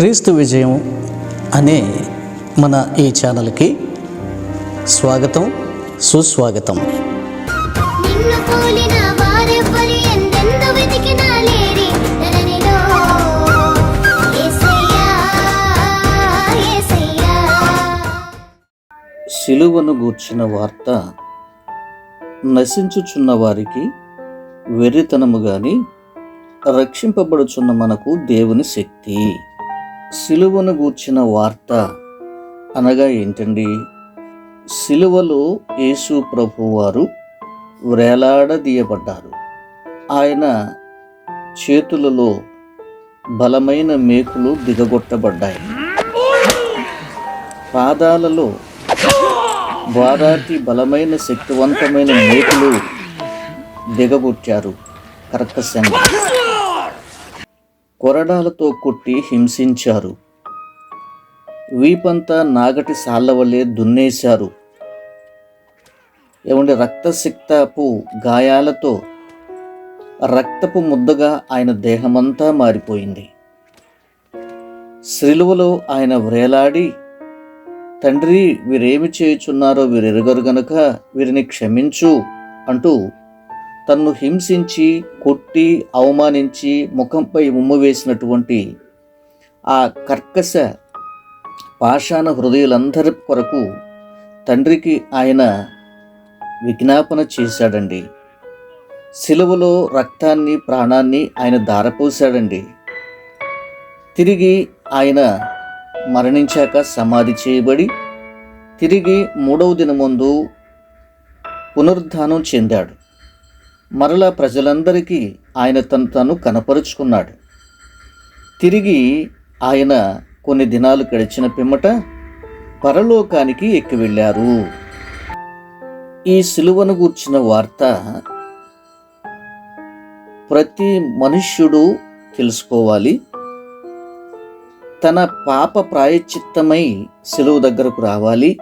క్రీస్తు విజయం అనే మన ఈ ఛానల్కి స్వాగతం సుస్వాగతం. సిలువను గూర్చిన వార్త నశించుచున్న వారికి వెర్రితనము గాని రక్షింపబడుచున్న మనకు దేవుని శక్తి. సిలువను గూర్చిన వార్త అనగా ఏంటండి? సిలువలో యేసు ప్రభు వారు వ్రేలాడదీయబడ్డారు ఆయన చేతులలో బలమైన మేకులు దిగగొట్టబడ్డాయి. పాదాలలో వారాటి బలమైన శక్తివంతమైన మేకులు దిగగొట్టారు కర్కశంగా. కొరడాలతో కొట్టి హింసించారు. వీపంతా నాగటి సాళ్ళ వల్లే దున్నేశారు. ఏమంటే రక్తసిక్తపు గాయాలతో రక్తపు ముద్దగా ఆయన దేహమంతా మారిపోయింది. శ్రీలువలో ఆయన వ్రేలాడి తండ్రి వీరేమి చేయుచున్నారో వీరెరుగరు గనుక వీరిని క్షమించు అంటూ తన్ను హింసించి కొట్టి అవమానించి ముఖంపై ఉమ్ము వేసినటువంటి ఆ కర్కశ పాషాణ హృదయులందరి కొరకు తండ్రికి ఆయన విజ్ఞాపన చేశాడండి. సిలువలో రక్తాన్ని ప్రాణాన్ని ఆయన దారపోశాడండి. తిరిగి ఆయన మరణించాక సమాధి చేయబడి తిరిగి మూడవ దినమందు పునరుద్ధానం చెందాడు. మరలా ప్రజలందరికీ ఆయన తను తను కనపరుచుకున్నాడు. తిరిగి ఆయన కొన్ని దినాలు గడిచిన పిమ్మట పరలోకానికి ఎక్కి వెళ్ళారు. ఈ సిలువను గూర్చిన వార్త ప్రతి మనుష్యుడు తెలుసుకోవాలి. తన పాప ప్రాయశ్చిత్తమై సిలువ దగ్గరకు రావాలి.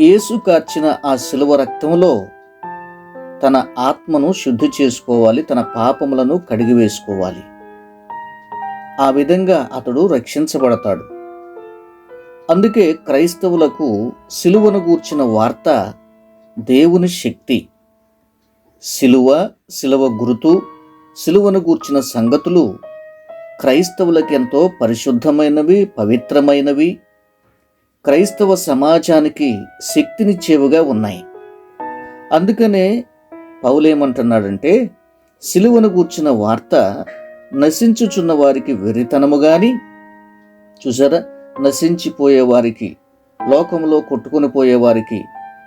యేసు కార్చిన ఆ సిలువ రక్తంలో తన ఆత్మను శుద్ధి చేసుకోవాలి తన పాపములను కడిగివేసుకోవాలి ఆ విధంగా అతడు రక్షించబడతాడు. అందుకే క్రైస్తవులకు సిలువను గూర్చిన వార్త దేవుని శక్తి. సిలువ సిలువ గురుతు సిలువను గూర్చిన సంగతులు క్రైస్తవులకెంతో పరిశుద్ధమైనవి పవిత్రమైనవి. క్రైస్తవ సమాజానికి శక్తినిచ్చేవిగా ఉన్నాయి. అందుకనే పౌలేమంటున్నాడంటే సిలువను కూర్చిన వార్త నశించుచున్న వారికి వెరితనము గాని. చూసారా నశించిపోయే వారికి లోకంలో కొట్టుకుని పోయేవారికి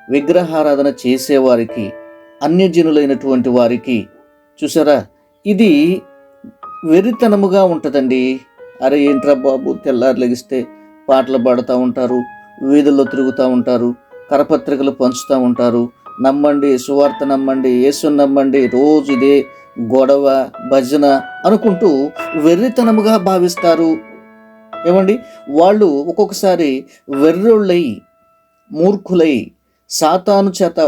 విగ్రహారాధన చేసేవారికి అన్యజనులైనటువంటి వారికి. చూసారా ఇది వెరితనముగా ఉంటుందండి. అరే ఏంట్రా బాబు తెల్లారు లెగిస్తే పాటలు పాడుతూ ఉంటారు వీధుల్లో తిరుగుతూ ఉంటారు కరపత్రికలు పంచుతూ ఉంటారు నమ్మండి సువార్త నమ్మండి యేసు నమ్మండి రోజు ఇదే గొడవ భజన అనుకుంటూ వెర్రితనముగా భావిస్తారు. ఏమండి? వాళ్ళు ఒక్కొక్కసారి వెర్రోళ్ళై మూర్ఖులై సాతాను చేత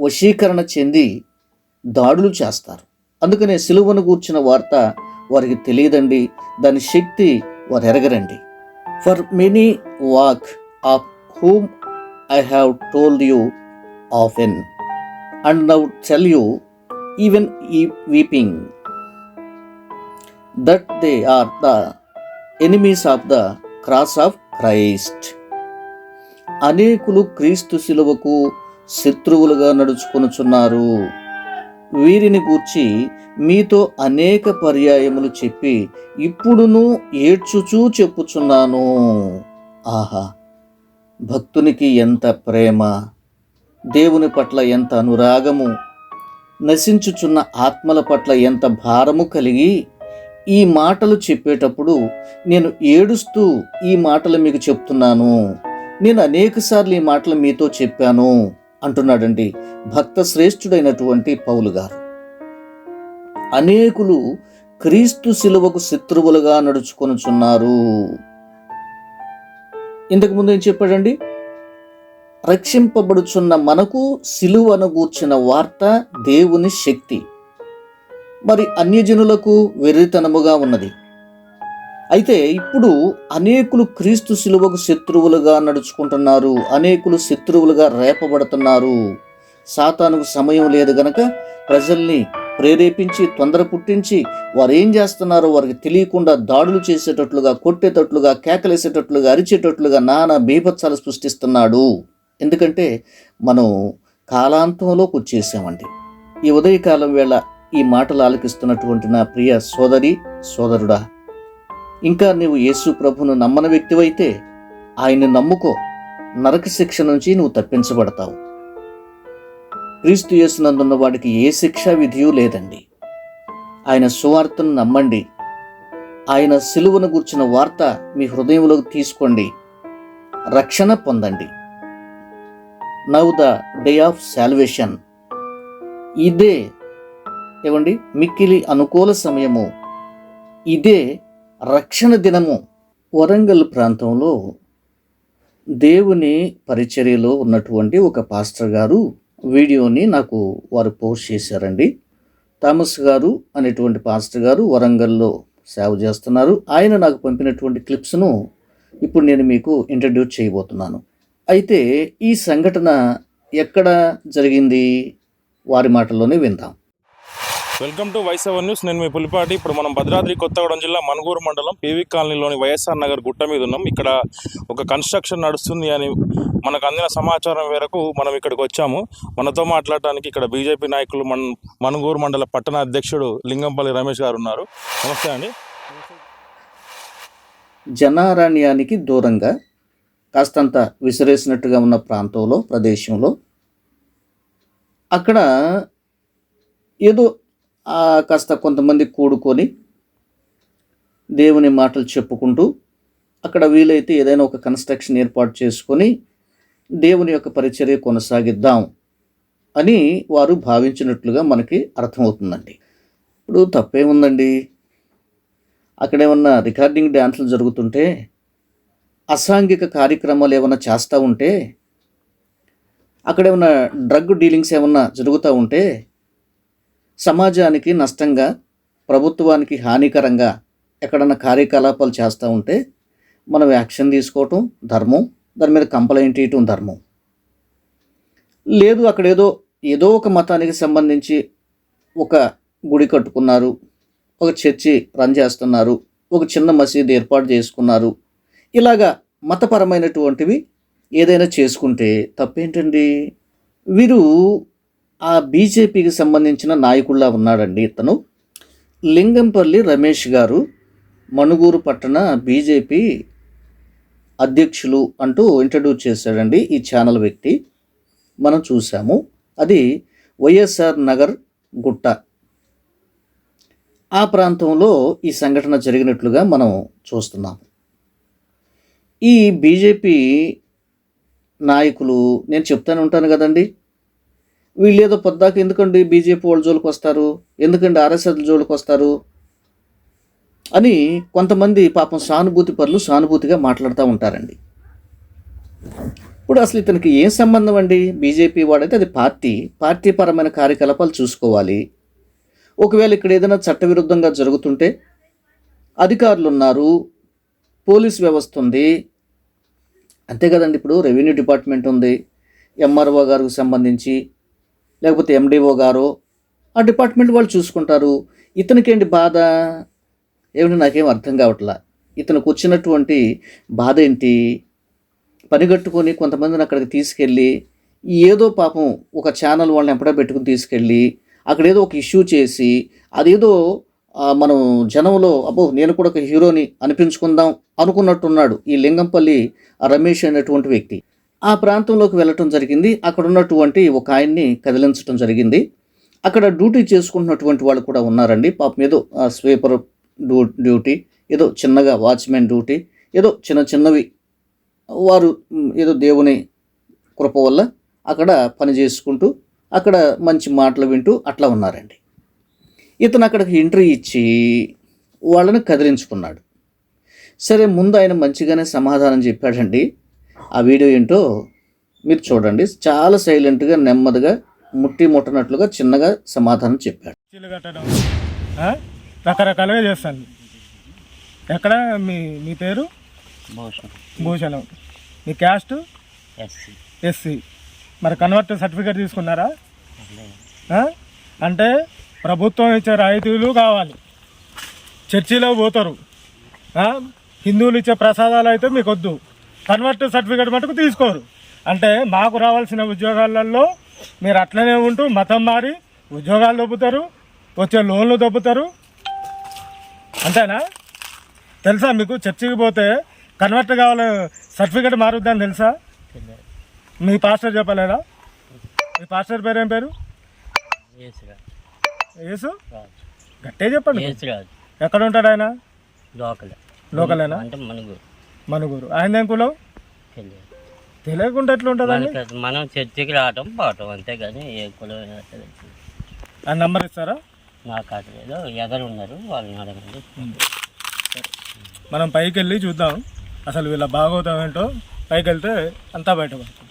వశీకరణ చెంది దాడులు చేస్తారు. అందుకనే సిలువను గూర్చిన వార్త వారికి తెలియదండి. దాని శక్తి వారు ఎరగరండి. For many walk of whom I have told you often and now tell you even ఈ weeping that they are the enemies of the cross of Christ అనేకులు క్రీస్తు శిలువకు శత్రువులుగా నడుచుకొనుచున్నారు. వీరిని గూర్చి మీతో అనేక పర్యాయములు చెప్పి ఇప్పుడును ఏడ్చుచూ చెప్పుచున్నాను. ఆహా! భక్తునికి ఎంత ప్రేమ! దేవుని పట్ల ఎంత అనురాగము నశించుచున్న ఆత్మల పట్ల ఎంత భారము కలిగి ఈ మాటలు చెప్పేటప్పుడు నేను ఏడుస్తూ ఈ మాటలు మీకు చెప్తున్నాను. నేను అనేకసార్లు ఈ మాటలు మీతో చెప్పాను అంటున్నాడండి భక్త శ్రేష్ఠుడైనటువంటి పౌలు గారు. అనేకులు క్రీస్తు శిలువకు శత్రువులుగా నడుచుకొనుచున్నారు. ఇంతకుముందు ఏం చెప్పాడండి? రక్షింపబడుచున్న మనకు సిలువను గూర్చిన వార్త దేవుని శక్తి. మరి అన్యజనులకు వెర్రితనముగా ఉన్నది. అయితే ఇప్పుడు అనేకులు క్రీస్తు శిలువకు శత్రువులుగా నడుచుకుంటున్నారు అనేకులు శత్రువులుగా రేపబడుతున్నారు. సాతానుకు సమయం లేదు గనక ప్రజల్ని ప్రేరేపించి తొందర పుట్టించి వారు ఏం చేస్తున్నారో వారికి తెలియకుండా దాడులు చేసేటట్లుగా కొట్టేటట్లుగా కేకలేసేటట్లుగా అరిచేటట్లుగా నానా బీభత్సాలు సృష్టిస్తున్నాడు. ఎందుకంటే మనం కాలాంతంలోకి వచ్చేసామండి. ఈ ఉదయకాలం వేళ ఈ మాటలు ఆలకిస్తున్నటువంటి నా ప్రియ సోదరి సోదరుడా ఇంకా నీవు యేసు ప్రభును నమ్మని వ్యక్తివైతే ఆయన్ని నమ్ముకో. నరక శిక్ష నుంచి నువ్వు తప్పించబడతావు. క్రీస్తు యేసునందున్న వాడికి ఏ శిక్షా విధియు లేదండి. ఆయన సువార్తను నమ్మండి. ఆయన సిలువను గుర్చిన వార్త మీ హృదయంలోకి తీసుకోండి. రక్షణ పొందండి. Now the day of salvation ఇదే ఏమండి? మిక్కిలి అనుకూల సమయము. ఇదే రక్షణ దినము. వరంగల్ ప్రాంతంలో దేవుని పరిచర్యలో ఉన్నటువంటి ఒక పాస్టర్ గారు వీడియోని నాకు వారు పోస్ట్ చేశారండి. థామస్ గారు అనేటువంటి పాస్టర్ గారు వరంగల్లో సేవ చేస్తున్నారు. ఆయన నాకు పంపినటువంటి క్లిప్స్ను ఇప్పుడు నేను మీకు ఇంట్రడ్యూస్ చేయబోతున్నాను. అయితే ఈ సంఘటన ఎక్కడ జరిగింది? వారి మాటల్లోనే విందాం. వెల్కమ్ టు వైసవర్ న్యూస్. నేను మీ పులిపాటి. ఇప్పుడు మనం భద్రాద్రి కొత్తగూడెం జిల్లా మనుగూరు మండలం పీవీ కాలనీలోని వైఎస్ఆర్ నగర్ గుట్ట మీద ఉన్నాం. ఇక్కడ ఒక కన్స్ట్రక్షన్ నడుస్తుంది అని మనకు అందిన సమాచారం మేరకు మనం ఇక్కడికి వచ్చాము. మనతో మాట్లాడటానికి ఇక్కడ బీజేపీ నాయకులు మన మనుగూరు మండల పట్టణ అధ్యక్షుడు లింగంపల్లి రమేష్ గారు ఉన్నారు. నమస్తే అండి. జనారణ్యానికి దూరంగా కాస్తంత విసిరేసినట్టుగా ఉన్న ప్రాంతంలో ప్రదేశంలో అక్కడ ఏదో కాస్త కొంతమంది కూడుకొని దేవుని మాటలు చెప్పుకుంటూ అక్కడ వీలైతే ఏదైనా ఒక కన్స్ట్రక్షన్ ఏర్పాటు చేసుకొని దేవుని యొక్క పరిచర్య కొనసాగిద్దాం అని వారు భావించినట్లుగా మనకి అర్థమవుతుందండి. ఇప్పుడు తప్పేముందండి? అక్కడేమన్నా రికార్డింగ్ డ్యాన్సులు జరుగుతుంటే అసాంఘిక కార్యక్రమాలు ఏమైనా చేస్తూ ఉంటే అక్కడ ఏమైనా డ్రగ్ డీలింగ్స్ ఏమన్నా జరుగుతూ ఉంటే సమాజానికి నష్టంగా ప్రభుత్వానికి హానికరంగా ఎక్కడన్నా కార్యకలాపాలు చేస్తూ ఉంటే మనం యాక్షన్ తీసుకోవటం ధర్మం. దాని మీద కంప్లైంట్ ఇవ్వటం ధర్మం. లేదు అక్కడ ఏదో ఏదో ఒక మతానికి సంబంధించి ఒక గుడి కట్టుకున్నారు ఒక చర్చి రన్ చేస్తున్నారు ఒక చిన్న మసీదు ఏర్పాటు చేసుకున్నారు ఇలాగా మతపరమైనటువంటివి ఏదైనా చేసుకుంటే తప్పేంటండి? వీరు ఆ బీజేపీకి సంబంధించిన నాయకుల్లా ఉన్నాడండి ఇతను. లింగంపల్లి రమేష్ గారు మణుగూరు పట్టణ బీజేపీ అధ్యక్షులు అంటూ ఇంట్రడ్యూస్ చేశాడండి ఈ ఛానల్ వ్యక్తి. మనం చూసాము అది వైఎస్ఆర్ నగర్ గుట్ట. ఆ ప్రాంతంలో ఈ సంఘటన జరిగినట్లుగా మనం చూస్తున్నాం ఈ బీజేపీ నాయకులు నేను చెప్తానే ఉంటాను కదండి. వీళ్ళు ఏదో పొద్దాక ఎందుకండి బీజేపీ వాళ్ళ జోలికి వస్తారు? ఎందుకండి ఆర్ఎస్ఎస్ జోలికి వస్తారు? అని కొంతమంది పాపం సానుభూతి పనులు సానుభూతిగా మాట్లాడుతూ ఉంటారండి. ఇప్పుడు అసలు ఇతనికి ఏం సంబంధం అండి? బీజేపీ వాడైతే అది పార్టీ పార్టీ పరమైన కార్యకలాపాలు చూసుకోవాలి. ఒకవేళ ఇక్కడ ఏదైనా చట్టవిరుద్ధంగా జరుగుతుంటే అధికారులు ఉన్నారు పోలీస్ వ్యవస్థ ఉంది అంతే కదండి ఇప్పుడు రెవెన్యూ డిపార్ట్మెంట్ ఉంది ఎంఆర్ఓ గారికి సంబంధించి లేకపోతే ఎండిఓ గారు ఆ డిపార్ట్మెంట్ వాళ్ళు చూసుకుంటారు. ఇతనికేంటి బాధ? ఏమిటి నాకేం అర్థం కావట్లా. ఇతనికి వచ్చినటువంటి బాధ ఏంటి? పనిగట్టుకొని కొంతమందిని అక్కడికి తీసుకెళ్ళి ఏదో పాపం ఒక ఛానల్ వాళ్ళని ఎప్పుడో పెట్టుకుని తీసుకెళ్ళి అక్కడ ఏదో ఒక ఇష్యూ చేసి అదేదో మనం జనంలో అబ్బో నేను కూడా ఒక హీరోని అనిపించుకుందాం అనుకున్నట్టున్నాడు ఈ లింగంపల్లి రమేష్ అనేటువంటి వ్యక్తి. ఆ ప్రాంతంలోకి వెళ్ళటం జరిగింది. అక్కడ ఉన్నటువంటి ఒక ఆయన్ని కదిలించడం జరిగింది. అక్కడ డ్యూటీ చేసుకుంటున్నటువంటి వాళ్ళు కూడా ఉన్నారండి. పాపం ఏదో స్వీపర్ డ్యూ డ్యూటీ ఏదో చిన్నగా వాచ్మెన్ డ్యూటీ ఏదో చిన్న చిన్నవి. వారు ఏదో దేవుని కృప వల్ల అక్కడ పని చేసుకుంటూ అక్కడ మంచి మాటలు వింటూ అట్లా ఉన్నారండి. ఇతను అక్కడికి ఎంట్రీ ఇచ్చి వాళ్ళని కదిలించుకున్నాడు. సరే ముందు ఆయన మంచిగానే సమాధానం చెప్పాడండి. ఆ వీడియో ఏంటో మీరు చూడండి. చాలా సైలెంట్గా నెమ్మదిగా ముట్టి ముట్టనట్లుగా చిన్నగా సమాధానం చెప్పాడు? రకరకాలుగా చేస్తాను. ఎక్కడ? మీ మీ పేరు? భూషణ్. మీ క్యాస్ట్? ఎస్సీ. ఎస్సీ. మరి కన్వర్ట్ సర్టిఫికేట్ తీసుకున్నారా? అంటే ప్రభుత్వం ఇచ్చే రాయితీలు కావాలి. చర్చిలో పోతారు. హిందువులు ఇచ్చే ప్రసాదాలు అయితే మీకు వద్దు కన్వర్ట్ సర్టిఫికేట్ మటుకు తీసుకోరు. అంటే మాకు రావాల్సిన ఉద్యోగాలలో మీరు అట్లనే ఉంటూ మతం మారి ఉద్యోగాలు దొబ్బుతారు వచ్చే లోన్లు దొబ్బుతారు. అంతేనా? తెలుసా మీకు? చర్చికి పోతే కన్వర్ట్ కావాలి సర్టిఫికేట్ మారుద్దని తెలుసా? మీ పాస్టర్ చెప్పలేదా? మీ పాస్టర్ పేరు ఏం పేరు యేసు? గట్టే చెప్పండి. యేసురాజు ఎక్కడ ఉంటాడు ఆయన? లోకల్. లోకలేనా? అంటే మనకు మనుగురు. ఆయన ఏం కులం? తెలియదు. తెలియకుండా ఎట్లా అది మనం చర్చికి రావటం పోవటం అంతేగాని ఏ కులమైన తెలియదు ఆ నంబర్ ఇస్తారా? నాకు అటు లేదు ఎదరు ఉన్నారు వాళ్ళని అడగండి. మనం పైకి వెళ్ళి చూద్దాం. అసలు వీళ్ళ భాగవతం ఏంటో? పైకి వెళ్తే అంతా బయటపడుతుంది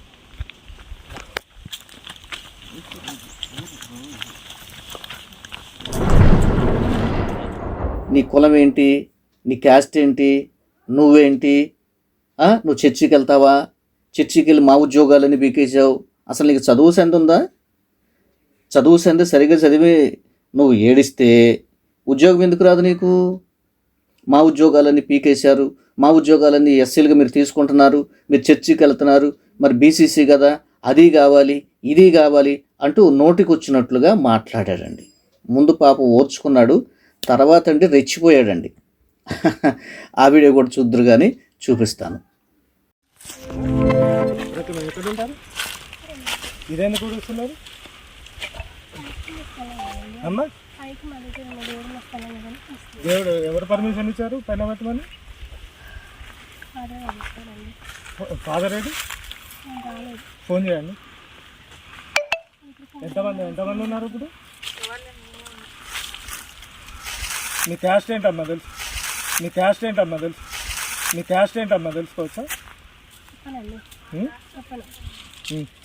నీ కులం ఏంటి? నీ క్యాస్ట్ ఏంటి? నువ్వేంటి? నువ్వు చర్చికి వెళ్తావా? చర్చికి వెళ్ళి మా ఉద్యోగాలని బీకేసావు అసలు నీకు చదువు సెంత ఉందా? చదువు సెంత సరిగ్గా చదివి నువ్వు ఏడిస్తే ఉద్యోగం ఎందుకు రాదు నీకు? మా ఉద్యోగాలన్నీ పీకేశారు. మా ఉద్యోగాలన్నీ ఎస్సీలుగా మీరు తీసుకుంటున్నారు. మీరు చర్చికి వెళ్తున్నారు. మరి బీసీసీ కదా? అది కావాలి ఇది కావాలి అంటూ నోటికి వచ్చినట్లుగా మాట్లాడాడండి. ముందు పాప ఓర్చుకున్నాడు. తర్వాత అండి రెచ్చిపోయాడండి. ఆ వీడియో కూడా చూద్దరు కానీ చూపిస్తాను. ఇదేందుకు కూడుస్తున్నారు అమ్మా? దేవుడు ఎవరు పర్మిషన్ ఇచ్చారు? పైన పెట్టమని? ఫాదర్ ఏంటి ఫోన్ చేయండి. ఎంతమంది ఎంతమంది ఉన్నారు ఇప్పుడు? మీ క్యాస్ట్ ఏంటమ్మా తెలుసు? మీ క్యాస్ట్ ఏంటమ్మా తెలుసు? మీ క్యాస్ట్ ఏంటమ్మా తెలుసుకోవచ్చా.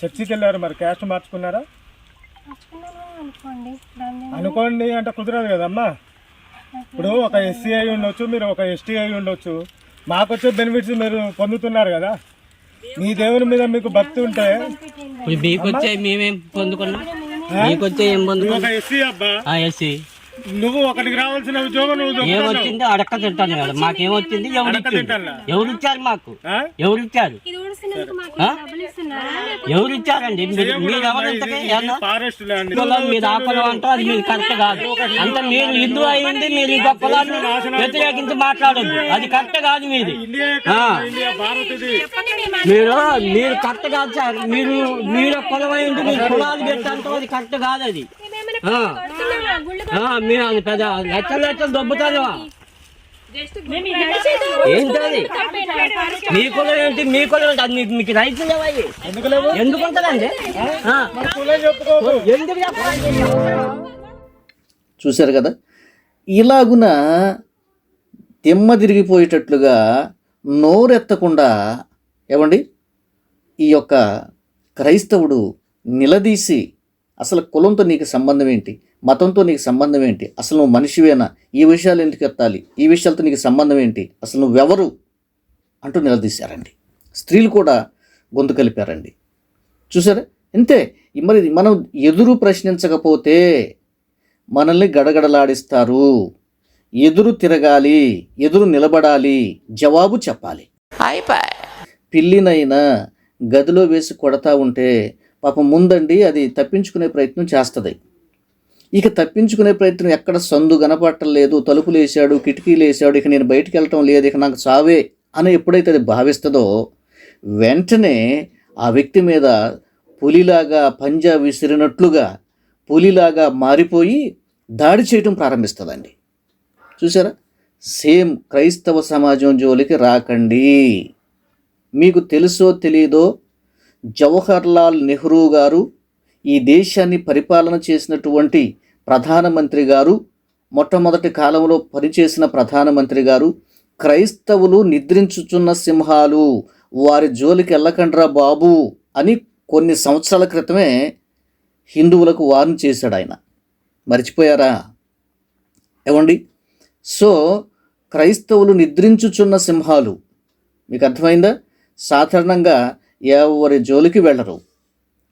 చర్చికి వెళ్ళారు మరి క్యాస్ట్ మార్చుకున్నారా? అనుకోండి. అంటే కుదరదు కదమ్మా. ఇప్పుడు ఒక ఎస్సీ అయి ఉండొచ్చు మీరు ఒక ఎస్టీ అయి ఉండొచ్చు. మాకు వచ్చే బెనిఫిట్స్ మీరు పొందుతున్నారు కదా. మీ దేవుని మీద మీకు భక్తి ఉంటే ఇప్పుడు మీకు వచ్చే మేమేం పొందుకున్నాం? మీకు వచ్చే ఏం పొందుకున్నాం? ఒక ఎస్సీ అబ్బా. ఎస్సీ నువ్వు ఒకటికి రావాల్సిన ఉద్యోగం నువ్వు. ఏమొచ్చిందో అడక్క తింటాను కదా. మాకేమొచ్చింది? ఎవరు ఇచ్చారు? తింటానులా? ఎవరు ఇచ్చారు మాకు? ఆ? ఎవరు ఇచ్చారు ఇది ఊడుస్తున్నందుకు మాకు ఆ? డబ్బులు ఇస్తున్నారా ఎవరు ఇచ్చారండి మీరు మీరు ఎవరు మీద ఆ కులం అంటూ అది మీరు కరెక్ట్ కాదు. అంత మీరు హిందూ అయింది మీరు ఈ కులాన్ని వ్యతిరేకించి మాట్లాడొద్దు. అది కరెక్ట్ కాదు మీది. మీరు మీరు కరెక్ట్ కాదు సార్. మీరు మీరు కులం అయింది మీరు కులాలు పెట్టంతో అది కరెక్ట్ కాదు అది. మీరు పెద్ద లక్షలు లక్షలు దొబ్బుతారు. ఏంటది మీ కులం ఏంటి? మీ కులం ఏంటి? అది మీకు రైతులు లేవా? ఎందుకు ఉంటుందండి? ఎందుకు చూశారు కదా? ఇలాగున దిమ్మ తిరిగిపోయేటట్లుగా నోరెత్తకుండా ఏమండి? ఈ యొక్క క్రైస్తవుడు నిలదీసి అసలు కులంతో నీకు సంబంధం ఏంటి? మతంతో నీకు సంబంధం ఏంటి? అసలు నువ్వు మనిషివేనా? ఈ విషయాలు ఎందుకు ఎత్తాలి? ఈ విషయాలతో నీకు సంబంధం ఏంటి? అసలు నువ్వెవరు? అంటూ నిలదీశారండి. స్త్రీలు కూడా గొంతు కలిపారండి. చూసారా? అంతే మరి మనం ఎదురు ప్రశ్నించకపోతే మనల్ని గడగడలాడిస్తారు. ఎదురు తిరగాలి ఎదురు నిలబడాలి జవాబు చెప్పాలి. పిల్లినైనా గదిలో వేసి కొడతా ఉంటే పాపం ముందండి అది తప్పించుకునే ప్రయత్నం చేస్తుంది. ఇక తప్పించుకునే ప్రయత్నం ఎక్కడ సందు కనపట్టలేదు తలుపులు వేసాడు కిటికీలు వేసాడు ఇక నేను బయటికి వెళ్ళటం లేదు ఇక నాకు చావే అని ఎప్పుడైతే అది భావిస్తుందో వెంటనే ఆ వ్యక్తి మీద పులిలాగా పంజా విసిరినట్లుగా పులిలాగా మారిపోయి దాడి చేయటం ప్రారంభిస్తుందండి. చూసారా సేమ్ క్రైస్తవ సమాజం జోలికి రాకండి. మీకు తెలుసో తెలియదో జవహర్లాల్ నెహ్రూ గారు ఈ దేశాన్ని పరిపాలన చేసినటువంటి ప్రధానమంత్రి గారు మొట్టమొదటి కాలంలో పనిచేసిన ప్రధానమంత్రి గారు క్రైస్తవులు నిద్రించుచున్న సింహాలు వారి జోలికి వెళ్ళకండ్రా బాబు అని కొన్ని సంవత్సరాల క్రితమే హిందువులకు వార్న్ చేశాడు ఆయన. మర్చిపోయారా? ఏమండి? సో క్రైస్తవులు నిద్రించుచున్న సింహాలు మీకు అర్థమైందా? సాధారణంగా ఎవరి జోలికి వెళ్ళరు.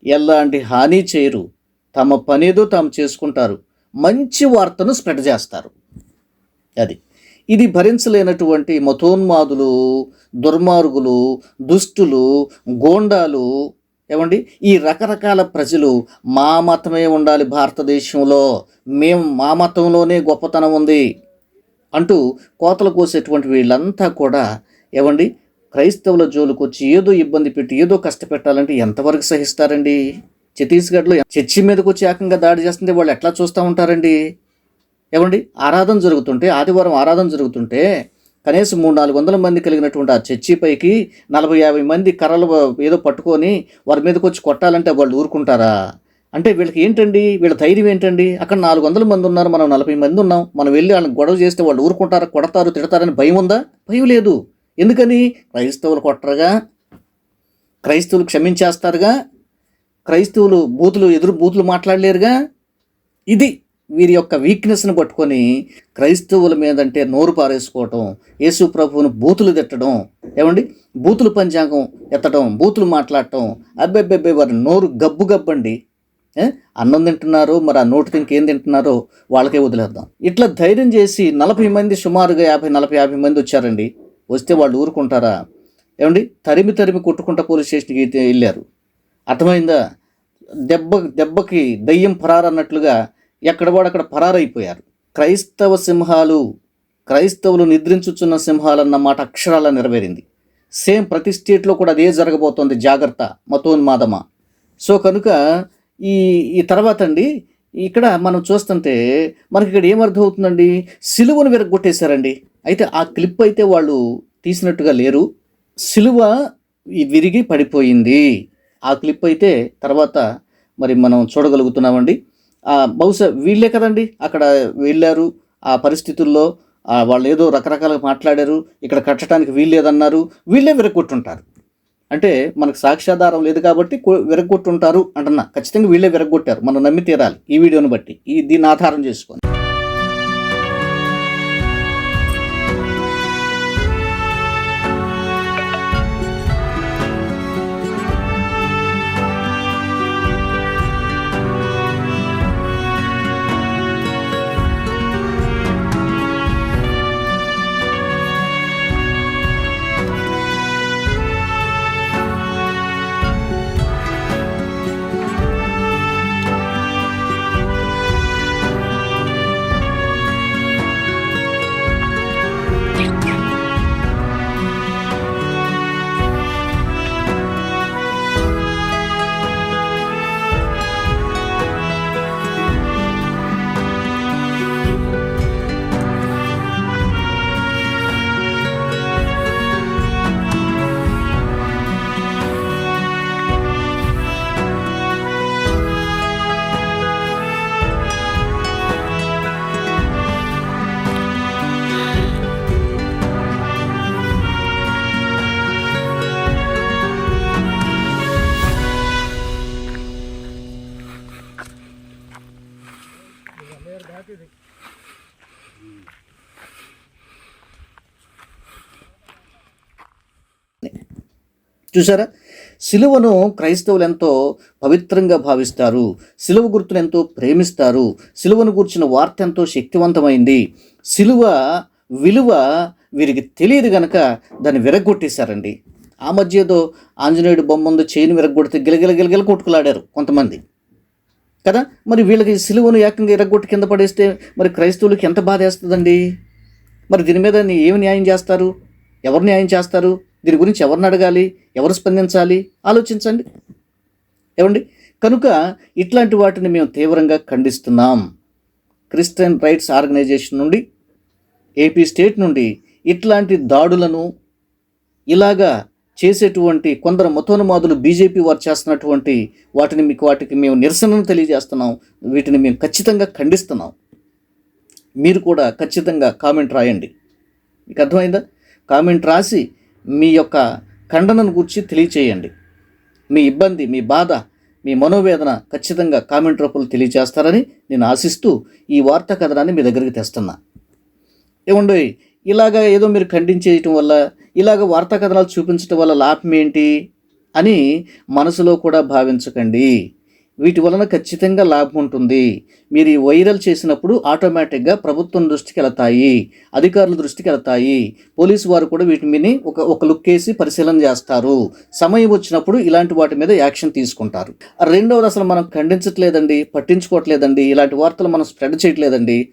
ఎలాంటి హాని చేయరు. తమ పనేదో తాము చేసుకుంటారు. మంచి వార్తను స్ప్రెడ్ చేస్తారు. అది. ఇది భరించలేనటువంటి మతోన్మాదులు దుర్మార్గులు దుష్టులు గోండాలు. ఏమండి? ఈ రకరకాల ప్రజలు మా మతమే ఉండాలి భారతదేశంలో. మేము మా మతంలోనే గొప్పతనం ఉంది అంటూ కోతలు కోసేటువంటి వీళ్ళంతా కూడా ఏమండి? క్రైస్తవుల జోలుకు వచ్చి ఏదో ఇబ్బంది పెట్టి ఏదో కష్టపెట్టాలంటే ఎంతవరకు సహిస్తారండి? ఛత్తీస్గఢ్లో చర్చి మీదకు వచ్చి ఏకంగా దాడి చేస్తుంటే వాళ్ళు ఎట్లా చూస్తూ ఉంటారండి? ఏమండి? ఆరాధన జరుగుతుంటే ఆదివారం ఆరాధన జరుగుతుంటే కనీసం మూడు నాలుగు వందల మంది కలిగినటువంటి ఆ చర్చి పైకి నలభై యాభై మంది కర్రలు ఏదో పట్టుకొని వారి మీదకి వచ్చి కొట్టాలంటే వాళ్ళు ఊరుకుంటారా? అంటే వీళ్ళకి ఏంటండి? వీళ్ళ ధైర్యం ఏంటండి? అక్కడ నాలుగు వందల మంది ఉన్నారు మనం నలభై మంది ఉన్నాం మనం వెళ్ళి వాళ్ళని గొడవ చేస్తే వాళ్ళు ఊరుకుంటారా కొడతారు తిడతారని భయం ఉందా? భయం లేదు. ఎందుకని? క్రైస్తవులు కొట్టరుగా. క్రైస్తవులు క్షమించేస్తారుగా. క్రైస్తవులు బూతులు ఎదురు బూతులు మాట్లాడలేరుగా. ఇది వీరి యొక్క వీక్నెస్ని పట్టుకొని క్రైస్తవుల మీదంటే నోరు పారేసుకోవటం యేసు ప్రభువును బూతులు తిట్టడం ఏమండి? బూతులు పంచాంగం ఎత్తడం బూతులు మాట్లాడటం అబ్బెబ్బెబ్బే వారి నోరు గబ్బు గబ్బండి. అన్నం తింటున్నారు మరి ఆ నోటి ఇంకేం తింటున్నారో వాళ్ళకే వదిలేద్దాం. ఇట్లా ధైర్యం చేసి నలభై మంది సుమారుగా యాభై నలభై యాభై మంది వచ్చారండి. వస్తే వాళ్ళు ఊరుకుంటారా? ఏమండి? తరిమి తరిమి కొట్టుకుంటా పోలీస్ స్టేషన్కి అయితే వెళ్ళారు. అర్థమైందా? దెబ్బ దెబ్బకి దయ్యం పరారన్నట్లుగా ఎక్కడ వాడక్కడ పరారైపోయారు. క్రైస్తవ సింహాలు క్రైస్తవులు నిద్రించుచున్న సింహాలన్న మాట అక్షరాల నెరవేరింది. సేమ్ ప్రతి స్టేట్లో కూడా అదే జరగబోతోంది జాగ్రత్త మతోన్మాదమా. సో కనుక ఈ ఈ తర్వాత అండి ఇక్కడ మనం చూస్తుంటే మనకి ఇక్కడ ఏమర్థం అవుతుందండి సిలువను విరగొట్టేశారండి అయితే ఆ క్లిప్ అయితే వాళ్ళు తీసినట్టుగా లేరు. సిలువ విరిగి పడిపోయింది. ఆ క్లిప్ అయితే తర్వాత మరి మనం చూడగలుగుతున్నామండి. బహుశా వీళ్ళే కదండి అక్కడ వెళ్ళారు. ఆ పరిస్థితుల్లో వాళ్ళు ఏదో రకరకాలుగా మాట్లాడారు. ఇక్కడ కట్టడానికి వీల్లేదన్నారు. వీళ్ళే విరగొట్టుంటారు అంటే మనకు సాక్ష్యాధారం లేదు కాబట్టి విరగొట్టుంటారు అంటున్నా. ఖచ్చితంగా వీళ్ళే విరగొట్టారు మనం నమ్మి తీరాలి ఈ వీడియోని బట్టి. ఈ దీన్ని ఆధారం చేసుకొని చూసారా? సిలువను క్రైస్తవులు ఎంతో పవిత్రంగా భావిస్తారు. సిలువ గుర్తును ఎంతో ప్రేమిస్తారు. సిలువను గుర్చిన వార్త ఎంతో శక్తివంతమైంది. సిలువ విలువ వీరికి తెలియదు గనక దాన్ని విరగొట్టేశారండి ఆ మధ్య ఏదో ఆంజనేయుడు బొమ్మ ఉంది చేయిని విరగొడితే గిలగిల గిలగిల కొట్టుకులాడారు కొంతమంది. కదా? మరి వీళ్ళకి సిలువను ఏకంగా ఇరగొట్టి కింద పడేస్తే మరి క్రైస్తవులకి ఎంత బాధ వేస్తుందండి మరి దీని మీద నీ ఏమి న్యాయం చేస్తారు? ఎవరు న్యాయం చేస్తారు? దీని గురించి ఎవరిని అడగాలి? ఎవరు స్పందించాలి? ఆలోచించండి. ఏమండి? కనుక ఇట్లాంటి వాటిని మేము తీవ్రంగా ఖండిస్తున్నాం. క్రిస్టియన్ రైట్స్ ఆర్గనైజేషన్ నుండి ఏపీ స్టేట్ నుండి ఇట్లాంటి దాడులను ఇలాగా చేసేటువంటి కొందరు మతోన్మాదులు బీజేపీ వారు చేస్తున్నటువంటి వాటిని మీకు వాటికి మేము నిరసనను తెలియజేస్తున్నాం. వీటిని మేము ఖచ్చితంగా ఖండిస్తున్నాం. మీరు కూడా ఖచ్చితంగా కామెంట్ రాయండి. మీకు అర్థమైందా? కామెంట్ రాసి మీ యొక్క ఖండనను గురించి తెలియచేయండి. మీ ఇబ్బంది మీ బాధ మీ మనోవేదన ఖచ్చితంగా కామెంట్ రూపంలో తెలియజేస్తారని నేను ఆశిస్తూ ఈ వార్తా కథనాన్ని మీ దగ్గరికి తెస్తున్నా. ఏముండో ఇలాగ ఏదో మీరు ఖండించేయటం వల్ల ఇలాగ వార్తా కథనాలు చూపించడం వల్ల లాభం ఏంటి అని మనసులో కూడా భావించకండి. వీటి వలన ఖచ్చితంగా లాభం ఉంటుంది. మీరు ఈ వైరల్ చేసినప్పుడు ఆటోమేటిక్గా ప్రభుత్వం దృష్టికి వెళతాయి అధికారుల దృష్టికి వెళతాయి. పోలీసు వారు కూడా వీటి మీద ఒక ఒక లుక్ వేసి పరిశీలన చేస్తారు. సమయం వచ్చినప్పుడు ఇలాంటి వాటి మీద యాక్షన్ తీసుకుంటారు. రెండవది అసలు మనం ఖండించట్లేదండి పట్టించుకోవట్లేదండి ఇలాంటి వార్తలు మనం స్ప్రెడ్ చేయట్లేదండి.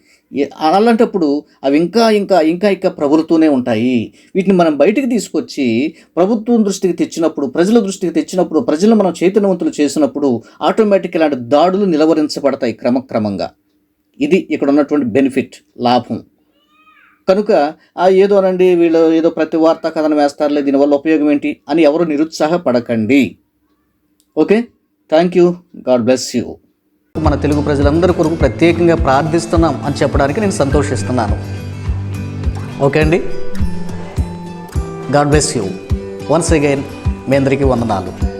అలాంటప్పుడు అవి ఇంకా ఇంకా ఇంకా ఇంకా ప్రబలుతూనే ఉంటాయి. వీటిని మనం బయటికి తీసుకొచ్చి ప్రభుత్వం దృష్టికి తెచ్చినప్పుడు ప్రజల దృష్టికి తెచ్చినప్పుడు ప్రజలు మనం చైతన్యవంతులు చేసినప్పుడు ఆటోమేటిక్ ఇలాంటి దాడులు నిలవరించబడతాయి క్రమక్రమంగా. ఇది ఇక్కడ ఉన్నటువంటి బెనిఫిట్ లాభం. కనుక ఆ ఏదోనండి వీళ్ళు ఏదో ప్రతి వార్తా కథనం వేస్తారులే దీనివల్ల ఉపయోగం ఏంటి అని ఎవరు నిరుత్సాహపడకండి. Okay? Thank you God bless you. మన తెలుగు ప్రజలందరి కొరకు ప్రత్యేకంగా ప్రార్థిస్తున్నాం అని చెప్పడానికి నేను సంతోషిస్తున్నాను. ఓకే అండి? God bless you. Once again మీ అందరికీ వందనాలు.